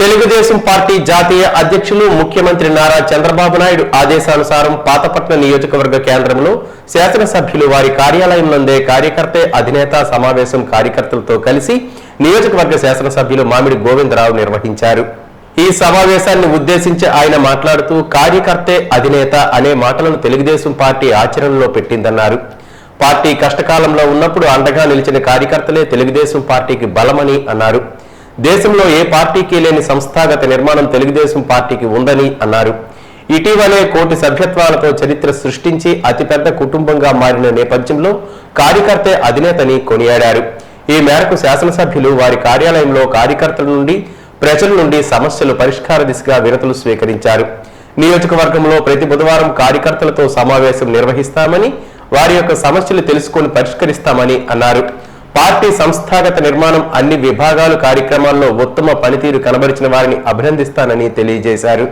Telugu Desam party జాతీయ అధ్యక్షులు ముఖ్యమంత్రి నారా చంద్రబాబు నాయుడు ఆదేశానుసారం పాతపట్న నియోజకవర్గ కేంద్రంలో శాసనసభ్యులు వారి కార్యాలయం నందే కార్యకర్త అధినేత సమావేశం కార్యకర్తలతో కలిసి నియోజకవర్గ శాసనసభ్యులు మామిడి గోవిందరావు నిర్వహించారు. ఈ సమావేశాన్ని ఉద్దేశించి ఆయన మాట్లాడుతూ కార్యకర్తే అధినేత అనే మాటలను తెలుగుదేశం పార్టీ ఆచరణలో పెట్టిందన్నారు. పార్టీ కష్టకాలంలో ఉన్నప్పుడు అండగా నిలిచిన కార్యకర్తలే తెలుగుదేశం పార్టీకి బలమని అన్నారు. దేశంలో ఏ పార్టీకి లేని సంస్థాగత నిర్మాణం తెలుగుదేశం పార్టీకి ఉందని అన్నారు. ఇటీవలే కోటి సభ్యత్వాలతో చరిత్ర సృష్టించి అతిపెద్ద కుటుంబంగా మారిన నేపథ్యంలో కార్యకర్తే అధినేతని కొనియాడారు. ఈ మేరకు శాసనసభ్యులు వారి కార్యాలయంలో కార్యకర్తల నుండి ప్రజల నుండి సమస్యలు పరిష్కార దిశగా వినతులు స్వీకరించారు. నియోజకవర్గంలో ప్రతి బుధవారం కార్యకర్తలతో సమావేశం నిర్వహిస్తామని వారి యొక్క సమస్యలు తెలుసుకొని పరిష్కరిస్తామని అన్నారు. పార్టీ సంస్థాగత నిర్మాణం అన్ని విభాగాలు కార్యక్రమాల్లో ఉత్తమ పనితీరు కనబరిచిన వారిని అభినందిస్తానని తెలియజేశారు.